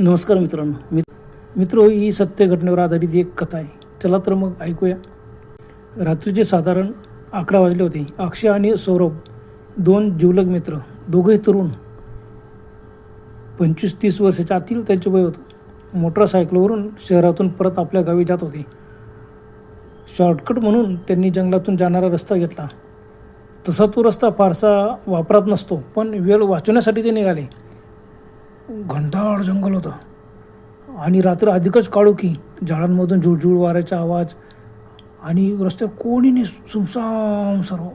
नमस्कार मित्रांनो. मित मित्र ही सत्य घटनेवर आधारित एक कथा आहे. चला तर मग ऐकूया. रात्रीचे साधारण अकरा वाजले होते. अक्षय आणि सौरभ दोन जिवलग मित्र दोघंही तरुण पंचवीस तीस वर्षाच्या आतील त्यांचे वय होतं. मोटरसायकलवरून शहरातून परत आपल्या गावी जात होते. शॉर्टकट म्हणून त्यांनी जंगलातून जाणारा रस्ता घेतला. तसा तो रस्ता फारसा वापरात नसतो पण वेळ वाचवण्यासाठी ते निघाले. घंटाळ जंगल होतं. आणि रात्र अधिकच काळोखी झाडांमधून झुळझुळ वाऱ्याचा आवाज आणि रस्त्यावर कोणी नाही सुमसाम सर्व.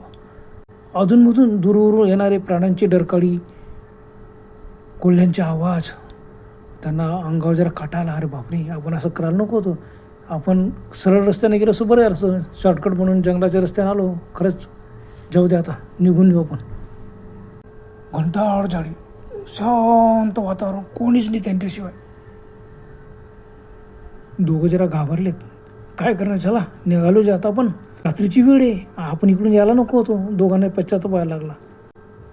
अधूनमधून दूरवरून येणारे प्राण्यांची डरकाळी कोल्ह्यांचे आवाज. त्यांना अंगावर जरा काटा अरे बापरे आपण असं करायला नको होतो. आपण सरळ रस्त्याने गेलो असं बरं आहे असं शॉर्टकट म्हणून जंगलाच्या रस्त्याने आलो खरंच जाऊ दे आता निघून येऊ आपण. घंटाळ झाडी शांत वातावरण कोणीच नाही त्यांच्याशिवाय. दोघं जरा घाबरलेत. काय करणार? चला निघालो जे आता आपण रात्रीची वेळ आहे. आपण इकडून यायला नको होतो. दोघांना पश्चात व्हायला लागला.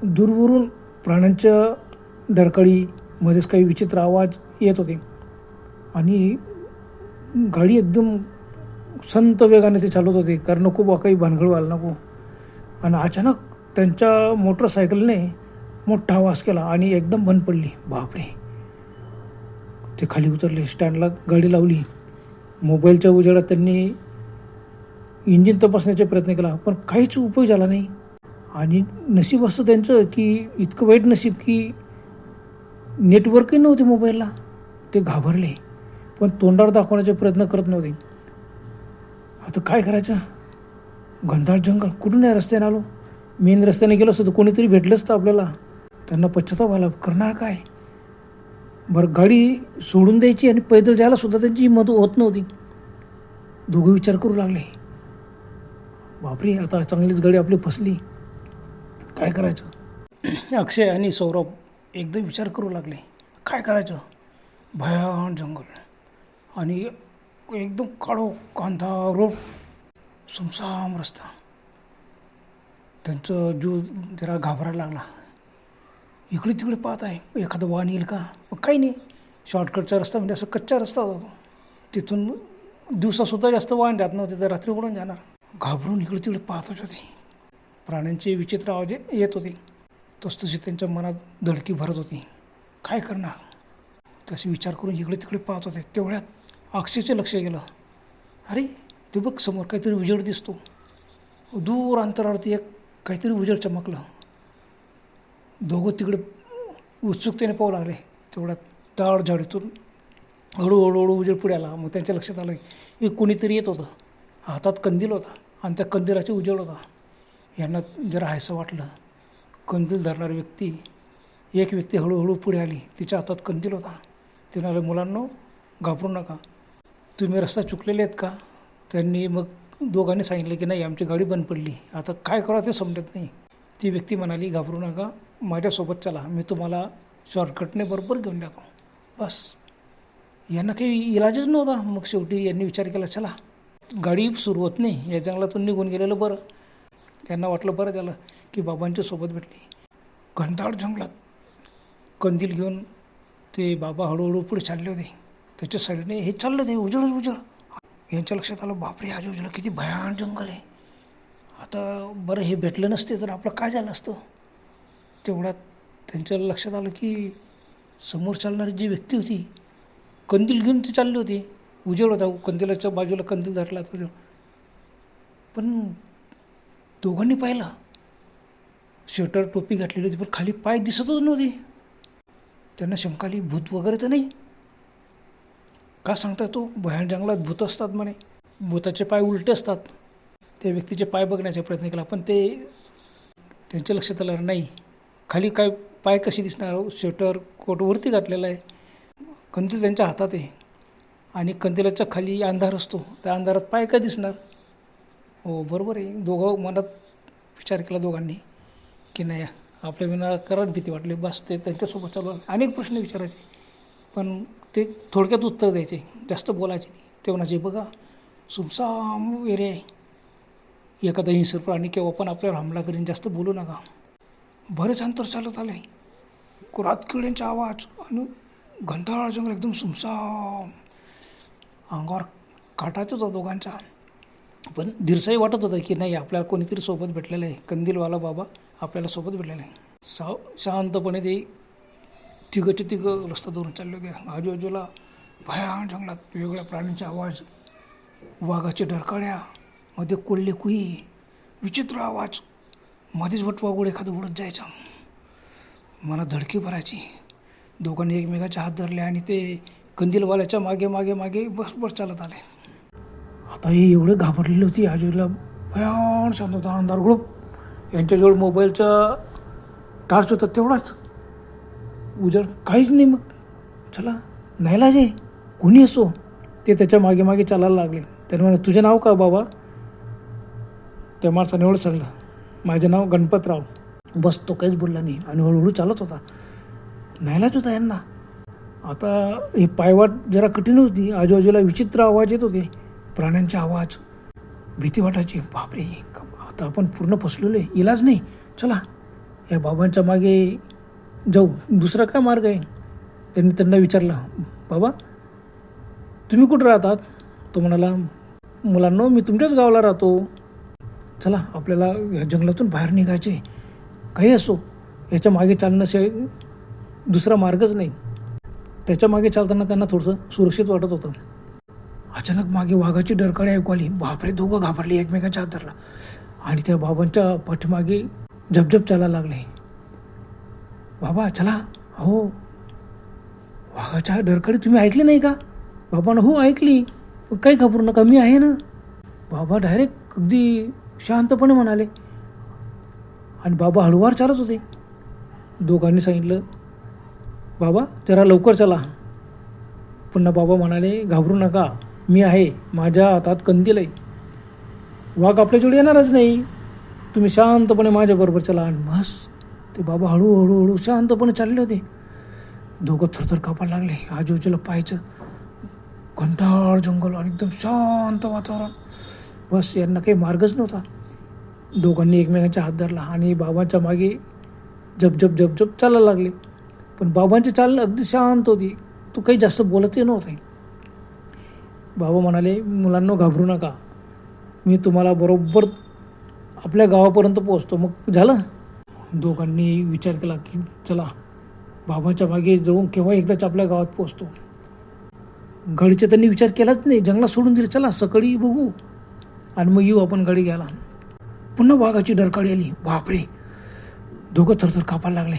दूरवरून प्राण्यांच्या डरकळी मध्येच काही विचित्र आवाज येत होते. आणि गाडी एकदम संत वेगाने ते चालवत होते. कारण खूप काही भानगड व्हायला नको. आणि अचानक त्यांच्या मोटरसायकलने मोठा आवाज केला आणि एकदम बंद पडली. बापरे. ते खाली उतरले स्टँडला गाडी लावली. मोबाईलच्या उजेडात त्यांनी इंजिन तपासण्याचा प्रयत्न केला पण काहीच उपयोग झाला नाही. आणि नशीब असतं त्यांचं की इतकं वाईट नशीब की नेटवर्कही नव्हते मोबाईलला. ते घाबरले पण तोंडावर दाखवण्याचा प्रयत्न करत नव्हते. आता काय करायचं? घनदाट जंगल कुठून या रस्त्याने आलो? मेन रस्त्याने गेलो असतं तर कोणीतरी भेटलं असतं आपल्याला. त्यांना पश्चाताप व्हायला करणार काय? बरं गाडी सोडून द्यायची आणि पैदल जायला सुद्धा त्यांची हिंमत होत नव्हती. दोघं विचार करू लागले. बापरे आता चांगलीच गाडी आपली फसली. काय करायचं? अक्षय आणि सौरभ एकदम विचार करू लागले. काय करायचं? भयान जंगल. आणि एकदम काळो कांदा रोड सुमसाम रस्ता. त्यांचं जीव जरा घाबरायला लागला. इकडे तिकडे पाहत आहे. एखादं वाहन येईल का? मग काही नाही. शॉर्टकटचा रस्ता म्हणजे असं कच्चा रस्ता होता तिथून दिवसासुद्धा जास्त वाहन जात नव्हते. तर रात्री उडून जाणार. घाबरून इकडे तिकडे पाहत होते प्राण्यांचे विचित्र आवाज येत होते. तसतशी त्यांच्या मनात धडकी भरत होती. काय करणार? तसे विचार करून इकडे तिकडे पाहत होते. तेवढ्यात अक्षयचं लक्ष गेलं. अरे ते बघ समोर काहीतरी उजेड दिसतो. दूर अंतरावरती एक काहीतरी उजेड चमकलं. दोघं तिकडे उत्सुकतेने पाहू लागले. तेवढ्यात ताड झाडीतून हळूहळू हळू उजेड पुढे आला. मग त्यांच्या लक्षात आलं की कोणीतरी येत होतं. हातात कंदील होता आणि त्या कंदिलाचे उजेड होता. यांना जरा हायसं वाटलं. कंदील धरणारी व्यक्ती एक व्यक्ती हळूहळू पुढे आली. तिच्या हातात कंदील होता. ते मुलांनो घाबरू नका. तुम्ही रस्ता चुकलेले आहेत का? त्यांनी मग दोघांनी सांगितलं की नाही आमची गाडी बंद पडली. आता काय करावं ते समजत नाही. ती व्यक्ती म्हणाली घाबरू नका माझ्यासोबत चला मी तुम्हाला शॉर्टकटने बरोबर घेऊन जातो बस. यांना काही इलाजच नव्हता. मग शेवटी यांनी विचार केला चला गाडी सुरू होत नाही या जंगलातून निघून गेलेलं बरं. त्यांना वाटलं बरं झालं की बाबांच्या सोबत भेटली. घंटाळ जंगलात कंदील घेऊन ते बाबा हळूहळू पुढे चालले होते. त्याच्या साईडने हे चाललं ते उजळ उजळ यांच्या लक्षात आलं बापरे आज उजळ किती भयान जंगल आहे. आता बरं हे भेटलं नसते तर आपलं काय झालं असतं? तेवढ्यात त्यांच्या लक्षात आलं की समोर चालणारी जी व्यक्ती होती कंदील घेऊन ती चालली होती. उजेड होता. कंदिलाच्या बाजूला कंदील धरला तो पण दोघांनी पाहिला. स्वेटर टोपी घातलेली होती पण खाली पाय दिसतच नव्हते. त्यांना शंकाली भूत वगैरे तर नाही? का सांगता तो? भयान जंगलात भूत असतात म्हणे. भूताचे पाय उलटे असतात. त्या व्यक्तीचे पाय बघण्याचा प्रयत्न केला पण ते त्यांच्या लक्षात आलं नाही खाली काय पाय कशी दिसणार? स्वेटर कोट वरती घातलेला आहे. कंदील त्यांच्या हातात आहे आणि कंदिलाच्या खाली अंधार असतो. त्या अंधारात पाय काय दिसणार? हो बरोबर आहे. दोघं मनात विचार केला दोघांनी की नाही आपल्या विना करात भीती वाटली. बस ते त्यांच्यासोबत चालू अनेक प्रश्न विचारायचे पण ते थोडक्यात उत्तर द्यायचे जास्त बोलायचे तेवणाचे ते म्हणायचे बघा सुमसाम एरिया आहे. एखादा हिंसर प्राणी केव्हा पण आपल्यावर हमला करीन जास्त बोलू नका. बरेच अंतर चालत आले. कुरात किड्यांचा आवाज आणि घंटाळा जंगल एकदम सुमसाम. अंगावर काटाच होता दोघांचा. पण दिरसाही वाटत होता की नाही आपल्याला कोणीतरी सोबत भेटलेलं आहे. कंदीलवाला बाबा आपल्याला सोबत भेटलेला आहे. सा शांतपणे ते तिघंचे तिघं रस्ता धरून चालले होते आजूबाजूला भयान जंगलात वेगवेगळ्या प्राण्यांचे आवाज वाघाच्या डरकाळ्या मध्ये कोल्हे कुई विचित्र आवाज मध्येच वटवागुड एखादं उडत जायचा. मला धडकी भरायची. दोघांनी एकमेकाचे हात धरले आणि ते कंदीलवाल्याच्या मागे मागे मागे बस बस चालत आले. आता हे एवढे घाबरलेली होती आजूबाजूला भयान शांत होता अंधार ग्रुप यांच्याजवळ मोबाईलचा टार्च होता तेवढाच. उजड काहीच नाही मग. चला नाही लाजे कोणी असो ते त्याच्यामागे मागे चालायला लागले. त्याने म्हणा तुझं नाव का बाबा? त्या माणसाने एवढं सांगलं माझं नाव गणपतराव. बस तो काहीच बोलला नाही. आणि हळूहळू चालत होता. नाहीलाच होता यांना. आता ही पायवाट जरा कठीण होती. आजूबाजूला विचित्र आवाज येत होते. प्राण्यांचे आवाज. भीती वाटायची. बापरे आता आपण पूर्ण फसलेलो आहे. इलाज नाही. चला. या बाबांच्या मागे जाऊ. दुसरा काय मार्ग आहे? त्यांनी त्यांना विचारलं. बाबा तुम्ही कुठं राहतात? तो म्हणाला मुलांनो मी तुमच्याच गावाला राहतो. चला आपल्याला या जंगलातून बाहेर निघायचे काही असो याच्या मागे चालण्याशिवाय दुसरा मार्गच नाही. त्याच्यामागे चालताना त्यांना थोडंसं सुरक्षित वाटत होतं. अचानक मागे वाघाची डरकाळी ऐकू आली. बापरे दोघं घाबरले एकमेकाच्या हात धरला आणि त्या बाबांच्या पाठीमागे झपझप चालायला लागले. बाबा चला. हो वाघाच्या डरकाळी तुम्ही ऐकली नाही का? बाबानं हो ऐकली. काही घाबरू नका मी आहे ना. बाबा डायरेक्ट अगदी शांतपणे म्हणाले आणि बाबा हळूवार चालत होते. दोघांनी सांगितलं बाबा जरा लवकर चला. पुन्हा बाबा म्हणाले घाबरू नका मी आहे माझ्या हातात कंदील आहे. वाघ आपल्याजवळ येणारच नाही. तुम्ही शांतपणे माझ्याबरोबर चला. आणि बस ते बाबा हळूहळू हळू हळू शांतपणे चालले होते. दोघं थरथर कापायला लागले. आजूबाजूला पाहायचं घंटाळ जंगल आणि एकदम शांत वातावरण. बस यांना काही मार्गच नव्हता. दोघांनी एकमेकांचा हात धरला आणि बाबांच्या मागे जप जप जप जप चालायला लागले. पण बाबांची चाल अगदी शांत होती. तो काही जास्त बोलतही नव्हता बाबा म्हणाले मुलांना घाबरू नका. मी तुम्हाला बरोबर आपल्या गावापर्यंत पोहोचतो. मग झालं? दोघांनी विचार केला की चला बाबांच्या मागे जाऊन केव्हा एकदाच आपल्या गावात पोहोचतो. गाडीचा त्यांनी विचार केलाच नाही. जंगलात सोडून दिलं चला सकाळी बघू. आणि मग येऊ आपण गाडी घ्यायला. पुन्हा वाघाची डरकाळी आली. बापरे. दोघं थरथर कापायला लागले.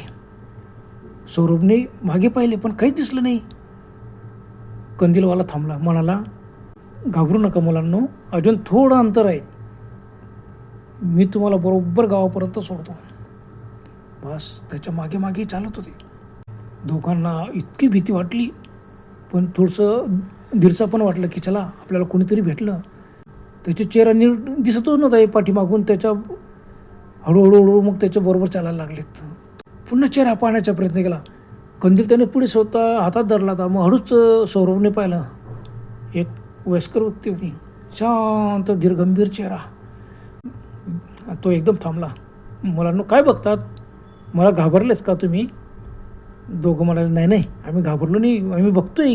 सौरभने मागे पाहिले पण काहीच दिसलं नाही. कंदीलवाला थांबला. म्हणाला घाबरू नका मुलांनो. अजून थोडं अंतर आहे. मी तुम्हाला बरोबर गावापर्यंत सोडतो. बस त्याच्यामागे मागे चालत होते. दोघांना इतकी भीती वाटली पण थोडंसं धीरसा पण वाटलं की चला आपल्याला कोणीतरी भेटलं. त्याचा चेहरा नीट दिसतच नव्हता हे पाठीमागून त्याच्या हळूहळू हळूहळू मग त्याच्या बरोबर चालायला लागलेत. पुन्हा चेहरा पाहण्याचा प्रयत्न केला. कंदील त्याने पुढे स्वतः हातात धरला होता. मग हळूच सौरभने पाहिलं. एक वयस्कर व्यक्ती होती. शांत धीरगंभीर चेहरा. तो एकदम थांबला. मुलांना काय बघतात? मला घाबरलेच का तुम्ही? दोघं म्हणाले नाही नाही आम्ही घाबरलो नाही. आम्ही बघतोय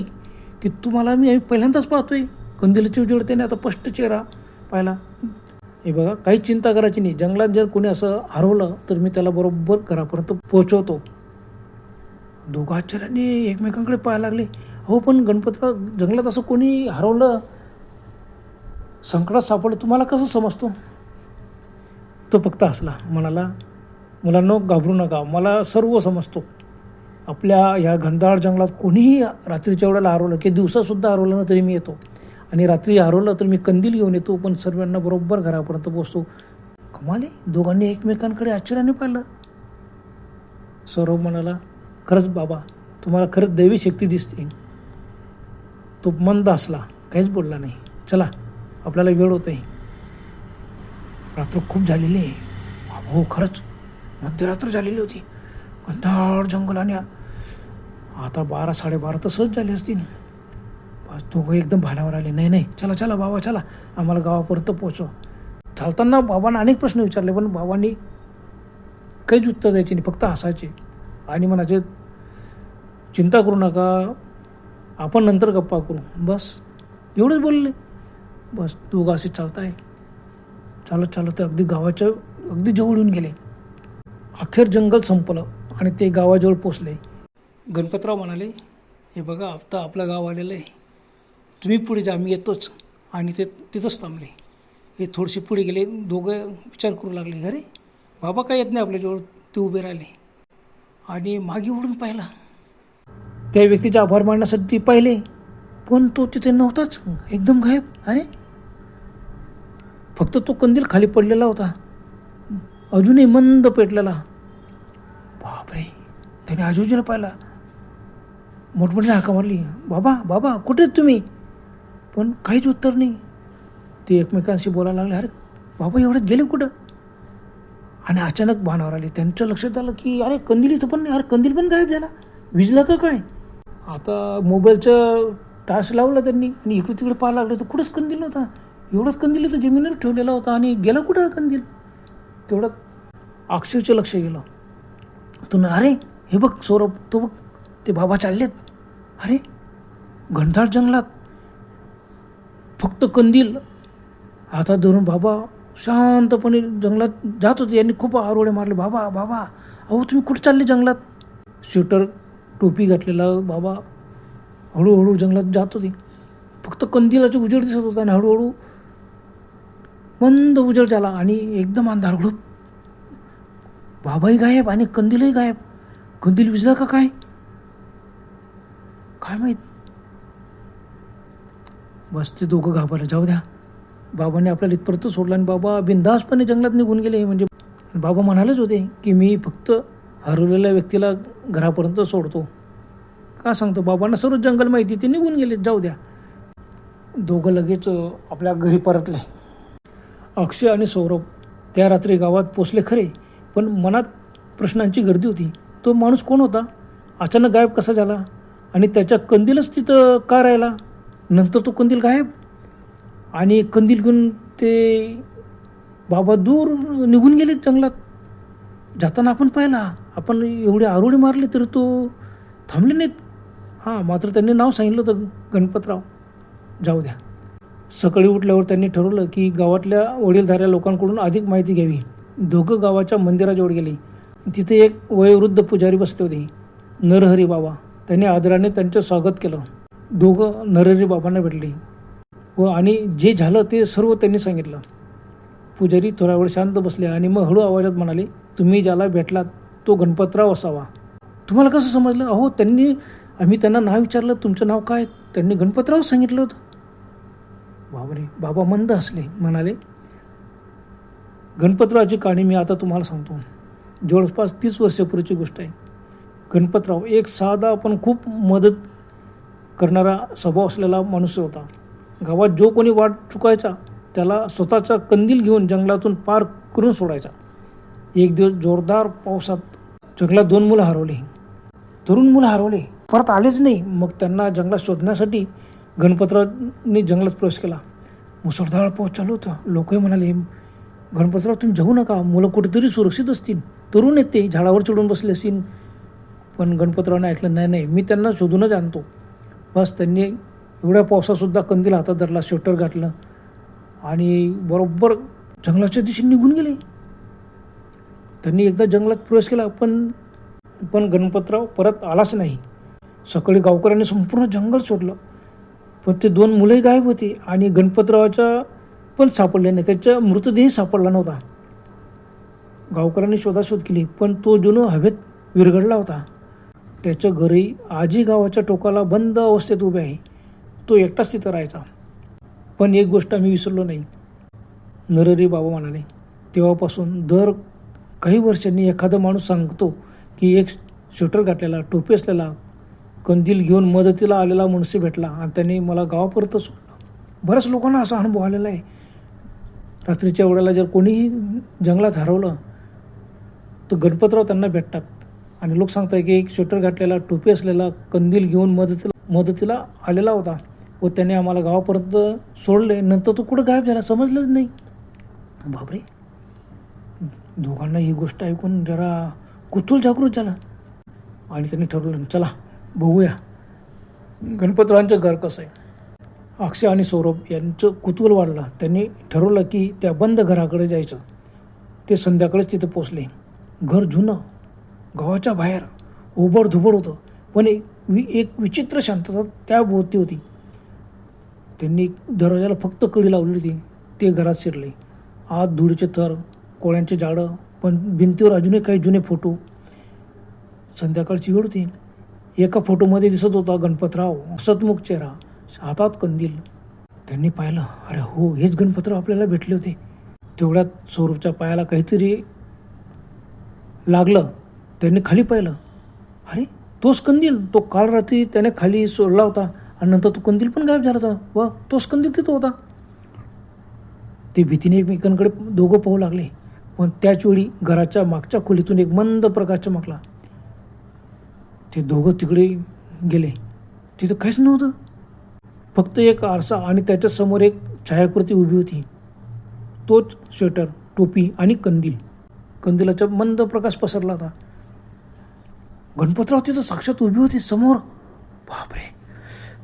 की तुम्हाला मी आम्ही पहिल्यांदाच पाहतोय. कंदिलाची उजेड त्याने आता स्पष्ट चेहरा पाहिला. हे बघा काहीच चिंता करायची नाही. जंगलात जर कोणी असं हरवलं तर मी त्याला बरोबर घरापर्यंत पोहोचवतो. दोघं आश्चर्याने एकमेकांकडे पाहायला लागले. हो पण गणपतराव जंगलात असं कोणी हरवलं संकटात सापडलं तुम्हाला कसं समजतो? तो फक्त हसला. म्हणाला मुलांना घाबरू नका. मला सर्व समजतो. आपल्या ह्या घनदाळ जंगलात कोणीही रात्रीच्या वेळेला हरवलं की दिवसासुद्धा हरवलं ना तरी मी येतो. आणि रात्री हरवलं तर मी कंदील घेऊन येतो पण सर्वांना बरोबर घरापर्यंत पोचतो कमाले दोघांनी एकमेकांकडे आश्चर्याने पाहिलं. सौरभ म्हणाला खरंच बाबा तुम्हाला खरंच दैवी शक्ती दिसते. तो मंद असला काहीच बोलला नाही. चला आपल्याला वेळ होत आहे रात्र खूप झालेली आहे. हो खरंच. मध्यरात्र झालेली होती. कंधार जंगल आणि आता बारा साडेबारा तर सहज झाले असतील. बस दोघं एकदम भानावर आले. नाही नाही. चला चला बाबा चला. आम्हाला गावापर्यंत पोचव. चालताना बाबांना अनेक प्रश्न विचारले पण बाबांनी काहीच उत्तर द्यायचे नाही फक्त हसायचे. आणि म्हणायचे चिंता करू नका. आपण नंतर गप्पा करू. बस. एवढंच बोलले. बस. दोघं असे चालत आहे चालत चालत ते अगदी गावाच्या अगदी जवळ येऊन गेले. अखेर जंगल संपलं आणि ते गावाजवळ पोचले. गणपतराव म्हणाले हे बघा आता आपलं गाव आलेलं आहे. तुम्ही पुढे जा मी येतोच. आणि ते तिथंच थांबले. हे थोडेसे पुढे गेले दोघं विचार करू लागले अरे बाबा काय येत नाही आपल्याजवळ? ते उभे राहिले. आणि मागे उडून पाहिला. त्या व्यक्तीचे आभार मानण्यासाठी ते पाहिले पण तो तिथे नव्हताच. एकदम गायब. अरे फक्त तो कंदील खाली पडलेला होता. अजूनही मंद पेटलेला. बापरे त्याने आजूबाजूला पाहिला. मोठमोठ्याने हाका मारली. बाबा बाबा कुठे आहेत तुम्ही? पण काहीच उत्तर नाही. ते एकमेकांशी बोलायला लागले अरे बाबा एवढ्यात गेले कुठं? आणि अचानक भानावर आले. त्यांचं लक्षात आलं की अरे कंदील इथं पण नाही. अरे कंदील पण गायब झाला. विजला का काय? आता मोबाईलचं टास लावला त्यांनी आणि इकडे तिकडे पाहायला लागलं तर कुठंच कंदील नव्हता. एवढंच कंदील इथं जमिनीवर ठेवलेला होता आणि गेला कुठं कंदील? तेवढं अक्षयचं लक्ष गेलं. तो ना अरे हे बघ सौरभ तो बघ ते बाबा चाललेत. अरे घंटाळ जंगलात फक्त कंदील. हातात धरून बाबा शांतपणे जंगलात जात होते. यांनी खूप आरोडे मारले. बाबा बाबा अहो तुम्ही कुठे चालले जंगलात? स्वेटर टोपी घातलेला बाबा हळूहळू जंगलात जात होते. फक्त कंदिलाचे उजेड दिसत होता आणि हळूहळू मंद उजेड झाला आणि एकदम अंधार घडूप बाबाही गायब आणि कंदीलही गायब. कंदील विजला का काय? काय माहीत? बस ते दोघं घाबरलं. जाऊ द्या. बाबाने आपल्याला इथपर्यंत सोडलं आणि बाबा बिंदासपणे जंगलात निघून गेले. म्हणजे बाबा म्हणालेच होते की मी फक्त हरवलेल्या व्यक्तीला घरापर्यंत सोडतो. का सांगतो? बाबांना सर्व जंगल माहिती ते निघून गेले. जाऊ द्या. दोघं लगेच आपल्या घरी परतले. अक्षय आणि सौरभ त्या रात्री गावात पोचले खरे पण मनात प्रश्नांची गर्दी होती. तो माणूस कोण होता? अचानक गायब कसा झाला? आणि त्याच्या कंदीलच तिथं का राहिला? नंतर तो कंदील गायब. आणि कंदील घेऊन ते बाबा दूर निघून गेले जंगलात. जाताना आपण पाहिला आपण एवढे आरोळी मारले तरी तो थांबले नाहीत. हां मात्र त्यांनी नाव सांगितलं होतं गणपतराव. जाऊ द्या. सकाळी उठल्यावर त्यांनी ठरवलं की गावातल्या वडीलधाऱ्या लोकांकडून अधिक माहिती घ्यावी. दोघं गावाच्या मंदिराजवळ गेले. तिथे एक वयोवृद्ध पुजारी बसले होते. नरहरी बाबा. त्यांनी आदराने त्यांचं स्वागत केलं. दोघं नरहरी बाबांना भेटले. व आणि जे झालं ते सर्व त्यांनी सांगितलं. पुजारी थोडा वेळ शांत बसले आणि मग हळू आवाजात म्हणाले तुम्ही ज्याला भेटलात तो गणपतराव असावा. तुम्हाला कसं समजलं? अहो त्यांनी आम्ही त्यांना नाव विचारलं तुमचं नाव काय? त्यांनी गणपतराव सांगितलं होतं. बाबरे बाबा मंद हसले म्हणाले गणपतरावची कहाणी मी आता तुम्हाला सांगतो. जवळपास तीस वर्षापूर्वीची गोष्ट आहे. गणपतराव एक साधा पण खूप मदत करणारा स्वभाव असलेला मनुष्य होता. गावात जो कोणी वाट चुकायचा त्याला स्वतःचा कंदील घेऊन जंगलातून पार करून सोडायचा. एक दिवस जोरदार पावसात जंगलात दोन मुलं हरवले. तरुण मुलं हरवले. परत आलेच नाही. मग त्यांना जंगलात शोधण्यासाठी गणपतरावनी जंगलात प्रवेश केला. मुसळधार पाऊस चालू होता. लोकही म्हणाले गणपतराव तुम्ही जाऊ नका. मुलं कुठेतरी सुरक्षित असतील. तरुण येते झाडावर चढून बसले असतील पण गणपतरावने ऐकलं नाही नाही. मी त्यांना शोधूनच आणतो. बस त्यांनी एवढ्या पावसातसुद्धा कंदील हातात धरला स्वेटर घातलं आणि बरोबर जंगलाच्या दिशेने निघून गेले. त्यांनी एकदा जंगलात प्रवेश केला पण पण गणपतराव परत आलाच नाही. सकाळी गावकऱ्यांनी संपूर्ण जंगल सोडलं. पण ते दोन मुलंही गायब होते आणि गणपतरावाच्या पण सापडले नाही त्याचा मृतदेह सापडला नव्हता. गावकऱ्यांनी शोधाशोध केली पण तो जुनं हवेत विरघडला होता. त्याच्या घरी आजी गावाच्या टोकाला बंद अवस्थेत उभे आहे. तो एकटाच तिथं राहायचा. पण एक गोष्ट आम्ही विसरलो नाही. नरहरी बाबा म्हणाले तेव्हापासून दर काही वर्षांनी एखादा माणूस सांगतो की एक स्वेटर घातलेला टोपी असलेला कंदील घेऊन मदतीला आलेला मनुष्य भेटला आणि त्याने मला गावापर्यंत सोडलं. बऱ्याच लोकांना असा अनुभव आलेला आहे. रात्रीच्या वेळेला जर कोणीही जंगलात हरवलं तर गणपतराव त्यांना भेटतात. आणि लोक सांगतात की एक स्वेटर घातलेला टोपी असलेला कंदील घेऊन मदतीला मदतीला आलेला होता. व त्याने आम्हाला गावापर्यंत सोडले. नंतर तो कुठं गायब झाला समजलंच नाही. बापरे. दोघांना ही गोष्ट ऐकून जरा कुतूल जागृत झाला. आणि त्यांनी ठरवलं चला बघूया. गणपतरावांचं घर कसं आहे? अक्षय आणि सौरभ यांचं कुतूहल वाढलं. त्यांनी ठरवलं की त्या बंद घराकडे जायचं. ते संध्याकाळीच तिथं पोचले घर जुनं गावाच्या बाहेर ओबडधुबड होतं. पण एक वि एक विचित्र शांतता त्या भोवती होती. त्यांनी दरवाजाला फक्त कडी लावली होती. ते घरात शिरले. आत धुळीचे थर कोळ्यांचे जाडं पण भिंतीवर अजूनही काही जुने फोटो. संध्याकाळची वेळ होती. एका फोटोमध्ये दिसत होता गणपतराव सतमुख चेहरा हातात कंदील. त्यांनी पाहिलं अरे हो हेच गणपतराव आपल्याला भेटले होते. तेवढ्यात सौरभच्या पायाला काहीतरी लागलं. त्यांनी खाली पाहिलं. अरे तोच कंदील तो काल रात्री त्याने खाली सोडला होता आणि नंतर तो कंदील पण गायब झाला होता व तोच कंदील तिथं होता. ते भीतीने एकमेकांकडे दोघं पाहू लागले. पण त्याच वेळी घराच्या मागच्या खोलीतून एक मंद प्रकाश चमकला. ते दोघं तिकडे गेले. तिथं काहीच नव्हतं. फक्त एक आरसा आणि त्याच्यासमोर एक छायाकृती उभी होती. तोच स्वेटर टोपी आणि कंदील. कंदिलाचा मंद प्रकाश पसरला होता. गणपतराव तिथं साक्षात उभी होती समोर. बापरे.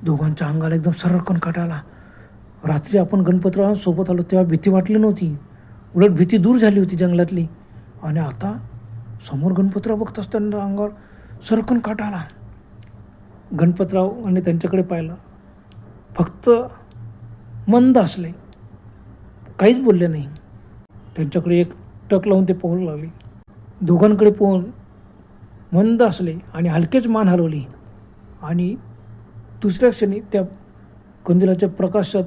दोघांच्या अंगाला एकदम सररकन काटाला रात्री आपण गणपतरावांसोबत आलो तेव्हा भीती वाटली नव्हती. उलट भीती दूर झाली होती जंगलातली. आणि आता समोर गणपतराव बघत असताना अंगावर सरकन काटा आला. गणपतराव आणि त्यांच्याकडे पाहिलं. फक्त मंद असले. काहीच बोलले नाही. त्यांच्याकडे एक टक लावून ते पोहू लागले. दोघांकडे पोहून मंद असले आणि हलकेच मान हलवली. आणि दुसऱ्या क्षणी त्या कंदिलाच्या प्रकाशात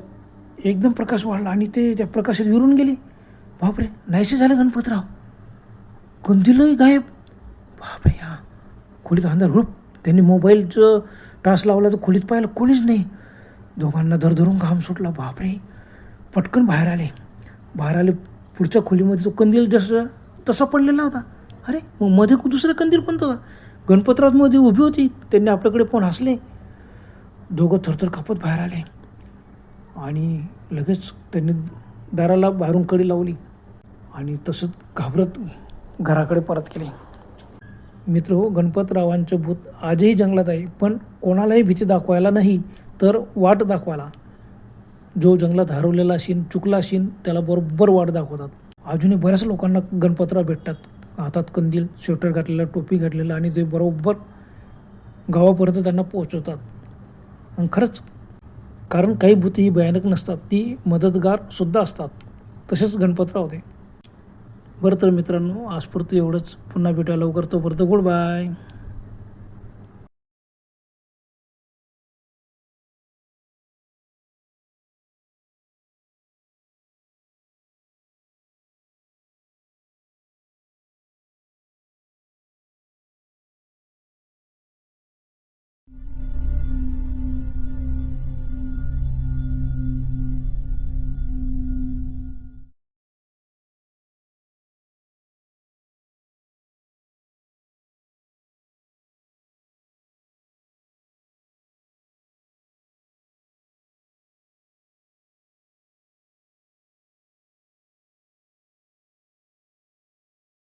एकदम प्रकाश वाढला आणि ते त्या प्रकाशात विरून गेले. बापरे नाहीसे झाले गणपतराव. कंदिलही गायब. बापरे हा. खोलीत अंधार हुळप त्यांनी मोबाईलचं टास लावला तर खोलीत पाहिलं कोणीच नाही. दोघांना धरधरून घाम सुटला. बापरे. पटकन बाहेर आले. बाहेर आले पुढच्या खोलीमध्ये तो कंदील जसं तसा पडलेला होता. अरे मग मध्ये दुसरं कंदील कोणतं होता? गणपतरावमध्ये उभी होती त्यांनी आपल्याकडे पण हसले. दोघं थरथर कापत बाहेर आले. आणि लगेच त्यांनी दाराला बाहेरून कडी लावली आणि तसंच घाबरत घराकडे परत केले. मित्र हो गणपतरावांचं भूत आजही जंगलात आहे पण कोणालाही भीती दाखवायला नाही तर वाट दाखवायला. जो जंगलात हरवलेला असेल चुकला असेल त्याला बरोबर वाट दाखवतात. अजूनही बऱ्याच लोकांना गणपतराव भेटतात. हातात कंदील स्वेटर घातलेला टोपी घातलेला आणि ते बरोबर गावापर्यंत त्यांना पोहोचवतात. आणि खरंच कारण काही भूत ही भयानक नसतात ती मदतगारसुद्धा असतात. तसेच गणपतराव होते बरं तर मित्रांनो आजपुरतं एवढंच. पुन्हा भेटा लवकर. तोपर्यंत गुड बाय.